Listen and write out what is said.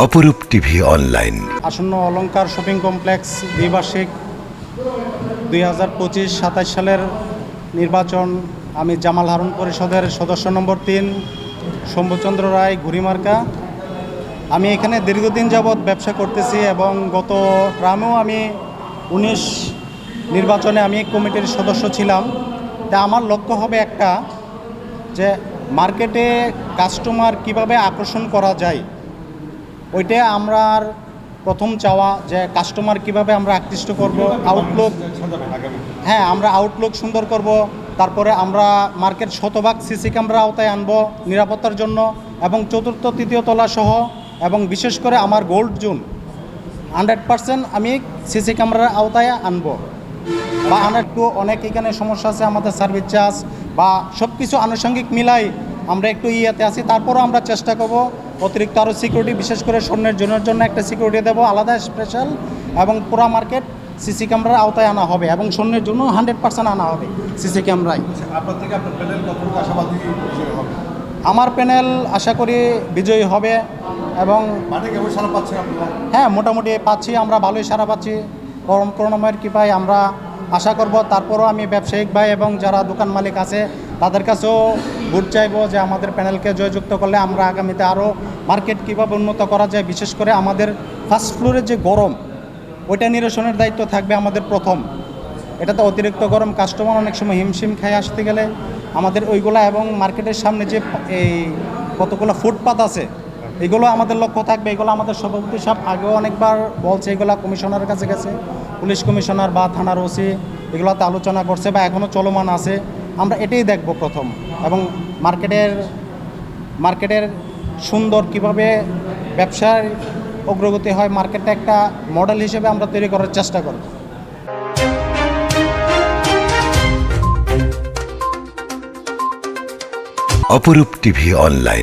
অপরূপ TV online. আসন্ন অলংকার শপিং কমপ্লেক্স দ্বিবার্ষিক দুই হাজার পঁচিশ সাতাশ সালের নির্বাচন। আমি জামাল হারুন পরিষদের সদস্য নম্বর তিন, শম্ভুচন্দ্র রায় ঘুরিমার্কা আমি এখানে দীর্ঘদিন যাবৎ ব্যবসা করতেছি এবং গত ট্রামেও আমি উনিশ নির্বাচনে আমি কমিটির সদস্য ছিলাম। তা আমার লক্ষ্য হবে একটা যে মার্কেটে কাস্টমার কীভাবে আকর্ষণ করা যায় ওইটা আমরা প্রথম চাওয়া যে কাস্টমার কীভাবে আমরা আকৃষ্ট করব আউটলুক হ্যাঁ আমরা আউটলুক সুন্দর করব, তারপরে আমরা মার্কেট শতভাগ সিসি ক্যামেরা আওতায় আনব নিরাপত্তার জন্য, এবং চতুর্থ, তৃতীয় তলা সহ, এবং বিশেষ করে আমার গোল্ড জোন হান্ড্রেড পার্সেন্ট আমি সিসি ক্যামেরার আওতায় আনব। বা আনার একটু অনেক এখানে সমস্যা আছে, আমাদের সার্ভিস চার্জ বা সব কিছু আনুষঙ্গিক মিলাই আমরা একটু ইয়েতে আছি, তারপরও আমরা চেষ্টা করব অতিরিক্ত আরও সিকিউরিটি বিশেষ করে স্বর্ণের জনের জন্য একটা সিকিউরিটি দেবো আলাদা স্পেশাল এবং পুরা মার্কেট সিসি ক্যামেরার আওতায় আনা হবে এবং স্বর্ণের জন্য হান্ড্রেড পার্সেন্ট আনা হবে সিসি ক্যামেরায় আপনার থেকে আপনার প্যানেল কতটুকু আশাবাদী হবে? আমার প্যানেল আশা করি বিজয়ী হবে এবং মানে হ্যাঁ মোটামুটি পাচ্ছি আমরা ভালোই সারা পাচ্ছি। করম করুণাময়ের কৃপায় আমরা আশা করব তারপরও আমি ব্যবসায়িক ভাই এবং যারা দোকান মালিক আছে তাদের কাছেও ভোট চাইব যে আমাদের প্যানেলকে জয়যুক্ত করলে আমরা আগামীতে আরও মার্কেট কীভাবে উন্নত করা যায়, বিশেষ করে আমাদের ফার্স্ট ফ্লোরের যে গরম, ওইটা নিরসনের দায়িত্ব থাকবে আমাদের প্রথম। এটাতে অতিরিক্ত গরম কাস্টমার অনেক সময় হিমশিম খায় আসতে গেলে। আমাদের ওইগুলা এবং মার্কেটের সামনে যে এই কতগুলো ফুটপাত আছে, এগুলো আমাদের লক্ষ্য থাকবে, এগুলো আমাদের সভাপতি সাহেব আগেও অনেকবার বলছে, এগুলো কমিশনারের কাছে গেছে। পুলিশ কমিশনার বা থানার ওসি এগুলোতে আলোচনা করছে বা এখনও চলমান আছে। আমরা এটাই দেখব প্রথম এবং মার্কেটের মার্কেটের সুন্দর কীভাবে ব্যবসার অগ্রগতি হয়, মার্কেটটা একটা মডেল হিসেবে আমরা তৈরি করার চেষ্টা করব। অপরূপ টিভি অনলাইন।